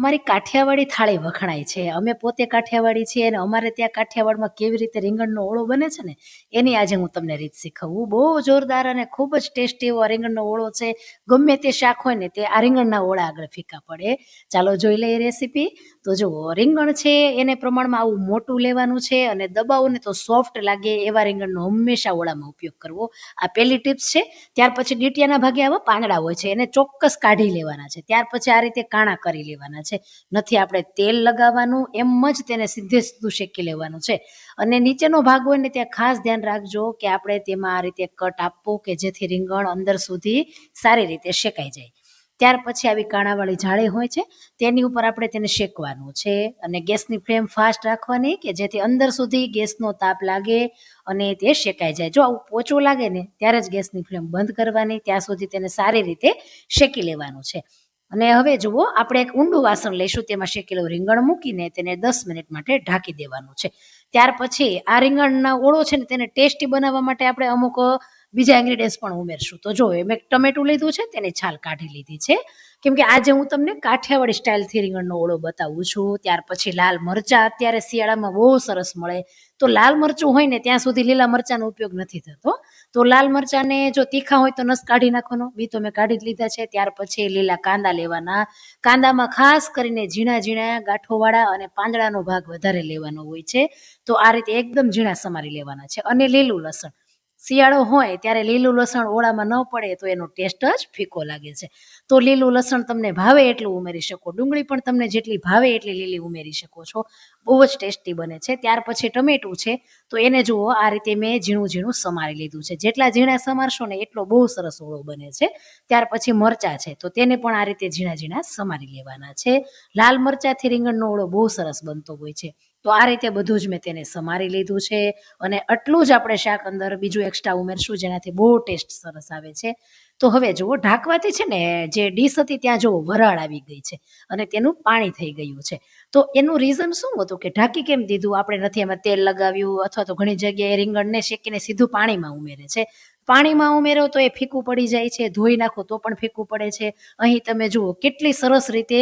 અમારી કાઠિયાવાડી થાળી વખણાય છે. અમે પોતે કાઠિયાવાડી છીએ અને અમારે ત્યાં કાઠિયાવાડમાં કેવી રીતે રીંગણનો ઓળો બને છે ને, એની આજે હું તમને રીત શીખવું. બહુ જોરદાર અને ખૂબ જ ટેસ્ટી એવો રીંગણનો ઓળો છે. ગમે તે શાક હોય ને, તે આ રીંગણના ઓળા આગળ ફીકા પડે. ચાલો જોઈ લઈએ રેસીપી. તો જુઓ, રીંગણ છે, એને પ્રમાણમાં આવું મોટું લેવાનું છે અને દબાવો ને તો સોફ્ટ લાગે એવા રીંગણનો હંમેશા ઓળામાં ઉપયોગ કરવો. આ પહેલી ટિપ્સ છે, ત્યાર પછી ડીટિયાના ભાગે આવા પાંદડા હોય છે, એને ચોક્કસ કાઢી લેવાના છે. ત્યાર પછી આ રીતે કાણા કરી લેવાના છે. નથી આપણે તેલ લગાવવાનું, એમ જ તેને સીધે સીધું શેકી લેવાનું છે. અને નીચેનો ભાગ હોય ને ત્યાં ખાસ ધ્યાન રાખજો કે આપણે તેમાં આ રીતે કટ આપવો કે જેથી રીંગણ અંદર સુધી સારી રીતે શેકાઈ જાય. ત્યાર પછી આવી કાણાવાળી જાળી હોય છે, તેની ઉપર આપણે તેને શેકવાનું છે. અને ગેસની ફ્લેમ ફાસ્ટ રાખવાની કે જેથી અંદર સુધી ગેસનો તાપ લાગે અને તે શેકાઈ જાય. જો આવું પોચું લાગે ને, ત્યારે જ ગેસની ફ્લેમ બંધ કરવાની, ત્યાં સુધી તેને સારી રીતે શેકી લેવાનું છે. અને હવે જુઓ, આપણે એક ઊંડું વાસણ લઈશું, તેમાં શેકેલું રીંગણ મૂકીને તેને દસ મિનિટ માટે ઢાંકી દેવાનું છે. ત્યાર પછી આ રીંગણના ઓળો છે ને, તેને ટેસ્ટી બનાવવા માટે આપણે અમુક બીજા ઇન્ગ્રીડિયન્ટ્સ પણ ઉમેરશું. તો જો મેં ટમેટું લીધું છે, તેની છાલ કાઢી લીધી છે. કેમ કે આજે હું તમને કાઠિયાવાડી સ્ટાઇલથી રીંગણનો ઓળો બતાવું છું. ત્યાર પછી લાલ મરચાં, અત્યારે શિયાળામાં બહુ સરસ મળે. તો લાલ મરચું હોય ને, ત્યાં સુધી લીલા મરચાંનો ઉપયોગ નથી થતો. તો લાલ મરચાંને જો તીખા હોય તો નસ કાઢી નાખવાનો. બી તો મેં કાઢી જ લીધા છે. ત્યાર પછી લીલા કાંદા લેવાના. કાંદામાં ખાસ કરીને ઝીણા ઝીણા ગાંઠોવાળા અને પાંદડાનો ભાગ વધારે લેવાનો હોય છે. તો આ રીતે એકદમ ઝીણા સમારી લેવાના છે. અને લીલું લસણ. શિયાળો હોય ત્યારે લીલું લસણ ઓળામાં ન પડે તો એનો ટેસ્ટ જ ફીકો લાગે છે. તો લીલું લસણ તમને ભાવે એટલું ઉમેરી શકો. ડુંગળી પણ તમને જેટલી ભાવે એટલી લીલી ઉમેરી શકો છો. બહુ જ ટેસ્ટી બને છે. ત્યાર પછી ટમેટું છે. તો એને જુઓ, આ રીતે મેં ઝીણું ઝીણું સમારી લીધું છે. જેટલા ઝીણા સમારશો ને એટલો બહુ સરસ ઓળો બને છે. ત્યાર પછી મરચાં છે. તો તેને પણ આ રીતે ઝીણા ઝીણા સમારી લેવાના છે. લાલ મરચાંથી રીંગણનો ઓળો બહુ સરસ બનતો હોય છે. તો આ રીતે બધું જ મેં તેને સમારી લીધું છે અને આટલું જ આપણે શાક અંદર બીજું એક્સ્ટ્રા ઉમેરશું, જેનાથી બહુ ટેસ્ટ સરસ આવે છે. તો હવે જુઓ, ઢાંકવાથી છે ને જે ડીશ હતી ત્યાં જુઓ, વરાળ આવી ગઈ છે અને તેનું પાણી થઈ ગયું છે. તો એનું રીઝન શું હતું કે ઢાંકી કેમ દીધું? આપણે નથી એમાં તેલ લગાવ્યું અથવા તો ઘણી જગ્યાએ રીંગણને શેકીને સીધું પાણીમાં ઉમેરે છે. પાણીમાં ઉમેરો તો એ ફીકું પડી જાય છે, ધોઈ નાખો તો પણ ફીકું પડે છે. અહીં તમે જુઓ, કેટલી સરસ રીતે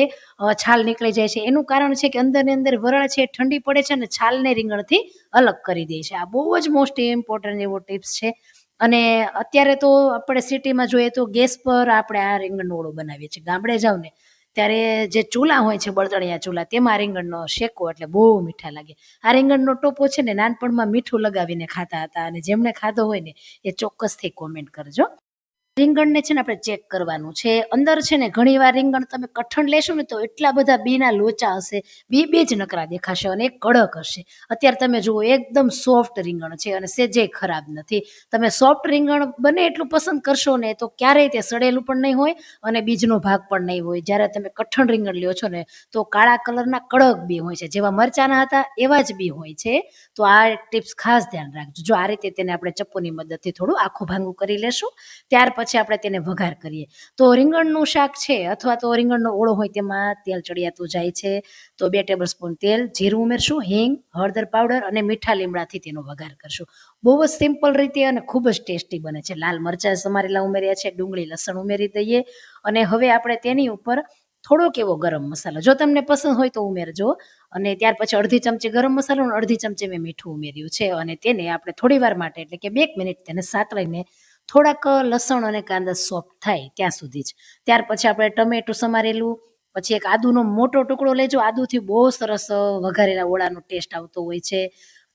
છાલ નીકળી જાય છે. એનું કારણ છે કે અંદરની અંદર વરણ છે, ઠંડી પડે છે અને છાલને રીંગણથી અલગ કરી દે છે. આ બહુ જ મોસ્ટ ઇમ્પોર્ટન્ટ એવો ટિપ્સ છે. અને અત્યારે તો આપણે સિટીમાં જોઈએ તો ગેસ પર આપણે આ રીંગણનો ઓળો બનાવીએ છીએ. ગામડે જાવ ને ત્યારે જે ચૂલા હોય છે બળતણિયા ચૂલા, તેમાં રીંગણનો શેકો એટલે બહુ મીઠા લાગે. આ રીંગણનો ટોપો છે ને, નાનપણમાં મીઠું લગાવીને ખાતા હતા અને જેમણે ખાધો હોય ને, એ ચોક્કસથી કોમેન્ટ કરજો. રીંગણને છે ને આપણે ચેક કરવાનું છે. અંદર છે ને ઘણીવાર રીંગણ તમે કઠણ લેશો ને તો એટલા બધા બીના લોચા હશે, બી બે જ નકરા દેખાશે અને કડક હશે. અત્યારે તમે જુઓ, એકદમ સોફ્ટ રીંગણ છે અને સેજે ખરાબ નથી. તમે સોફ્ટ રીંગણ બને એટલું પસંદ કરશો ને તો ક્યારેય તે સડેલું પણ નહીં હોય અને બીજનો ભાગ પણ નહીં હોય. જ્યારે તમે કઠણ રીંગણ લ્યો છો ને તો કાળા કલરના કડક બી હોય છે. જેવા મરચાના હતા એવા જ બી હોય છે. તો આ ટિપ્સ ખાસ ધ્યાન રાખજો. જો આ રીતે તેને આપણે ચપ્પુની મદદથી થોડું આખું ભાંગું કરી લેશું. ત્યાર પછી આપણે તેને વઘાર કરીએ. તો રીંગણનું શાક છે અથવા તો રીંગણનો ઓળો હોય તેમાં તેલ ચડિયાતું જાય છે. તો બે ટેબલ સ્પૂન તેલ, જીરું ઉમેરશું, હિંગ, હળદર પાવડર અને મીઠા લીમડાથી તેનો વઘાર કરશું. બહુ જ સિમ્પલ રીતે અને ખૂબ જ ટેસ્ટી બને છે. લાલ મરચાં સમારેલા ઉમેર્યા છે, ડુંગળી, લસણ ઉમેરી દઈએ અને હવે આપણે તેની ઉપર થોડોક એવો ગરમ મસાલો. જો તમને પસંદ હોય તો ઉમેરજો અને ત્યાર પછી અડધી ચમચી ગરમ મસાલો અને અડધી ચમચી મેં મીઠું ઉમેર્યું છે અને તેને આપણે થોડી વાર માટે એટલે કે બે મિનિટ તેને સાતળીને થોડાક લસણ અને કાંદા સોફ્ટ થાય ત્યાં સુધી જ. ત્યાર પછી આપણે ટમેટું સમારેલું, પછી એક આદુનો મોટો ટુકડો લેજો. આદુથી બહુ સરસ વઘારેલા ઓળાનો ટેસ્ટ આવતો હોય છે.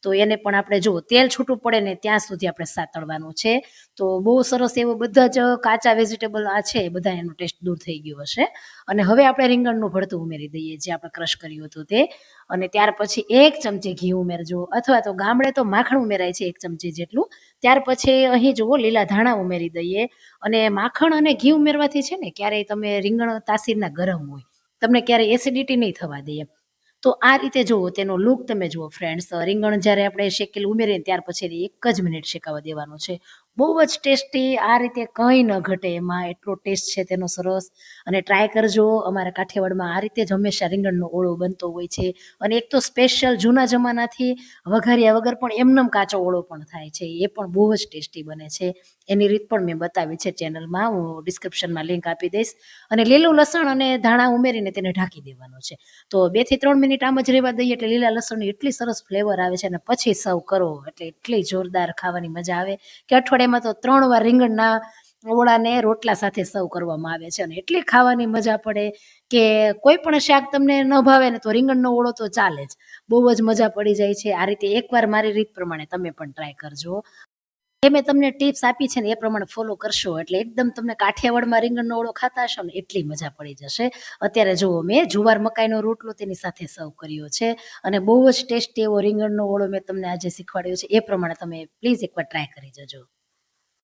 તો એને પણ આપણે જો તેલ છૂટું પડે ને ત્યાં સુધી આપણે સાતળવાનું છે. તો બહુ સરસ એવો બધા જ કાચા વેજીટેબલ આ છે બધા એનો ટેસ્ટ દૂર થઈ ગયો હશે. અને હવે આપણે રીંગણનું ભરતું ઉમેરી દઈએ જે આપણે ક્રશ કર્યું હતું તે. અને ત્યાર પછી એક ચમચી ઘી ઉમેરજો. અથવા તો ગામડે તો માખણ ઉમેરાય છે એક ચમચી જેટલું. ત્યાર પછી અહીં જુઓ, લીલા ધાણા ઉમેરી દઈએ. અને માખણ અને ઘી ઉમેરવાથી છે ને, ક્યારેય તમે રીંગણ તાસીરના ગરમ હોય, તમને ક્યારેય એસિડિટી નહીં થવા દે એમ. તો આ રીતે જુઓ તેનો લુક તમે જુઓ ફ્રેન્ડ્સ રીંગણ જ્યારે આપણે શેકેલું ઉમેરીએ ત્યાર પછી એક જ મિનિટ શેકાવા દેવાનું છે. બહુ જ ટેસ્ટી, આ રીતે કંઈ ન ઘટે. એમાં એટલો ટેસ્ટ છે તેનો સરસ. અને ટ્રાય કરજો. અમારા કાઠિયાવાડમાં આ રીતે જ હંમેશા રીંગણનો ઓળો બનતો હોય છે. અને એક તો સ્પેશિયલ જૂના જમાનાથી વઘાર્યા વગર પણ એમનેમ કાચો ઓળો પણ થાય છે. એ પણ બહુ જ ટેસ્ટી બને છે. એની રીત પણ મેં બતાવી છે ચેનલમાં. હું ડિસ્ક્રિપ્શનમાં લિંક આપી દઈશ. અને લીલું લસણ અને ધાણા ઉમેરીને તેને ઢાંકી દેવાનું છે. તો બેથી ત્રણ મિનિટ આમ જ રહેવા દઈએ એટલે લીલા લસણની એટલી સરસ ફ્લેવર આવે છે અને પછી સર્વ કરો. એટલે એટલી જોરદાર ખાવાની મજા આવે કે અઠવાડિયામાં તો ત્રણ વાર રીંગણના ઓળાને રોટલા સાથે સર્વ કરવામાં આવે છે અને એટલી ખાવાની મજા પડે કે કોઈ પણ શાક તમને ન ભાવે ને તો રીંગણનો ઓળો તો ચાલે જ. બહુ જ મજા પડી જાય છે. આ રીતે એકવાર મારી રીત પ્રમાણે તમે પણ ટ્રાય કરજો. જે મેં તમને ટિપ્સ આપી છે ને એ પ્રમાણે ફોલો કરશો એટલે એકદમ તમને કાઠિયાવાડમાં રીંગણનો ઓળો ખાતા હશો ને એટલી મજા પડી જશે. અત્યારે જુઓ મેં જુવાર મકાઈનો રોટલો તેની સાથે સર્વ કર્યો છે અને બહુ જ ટેસ્ટી એવો રીંગણનો ઓળો મેં તમને આજે શીખવાડ્યો છે. એ પ્રમાણે તમે પ્લીઝ એકવાર ટ્રાય કરી જજો.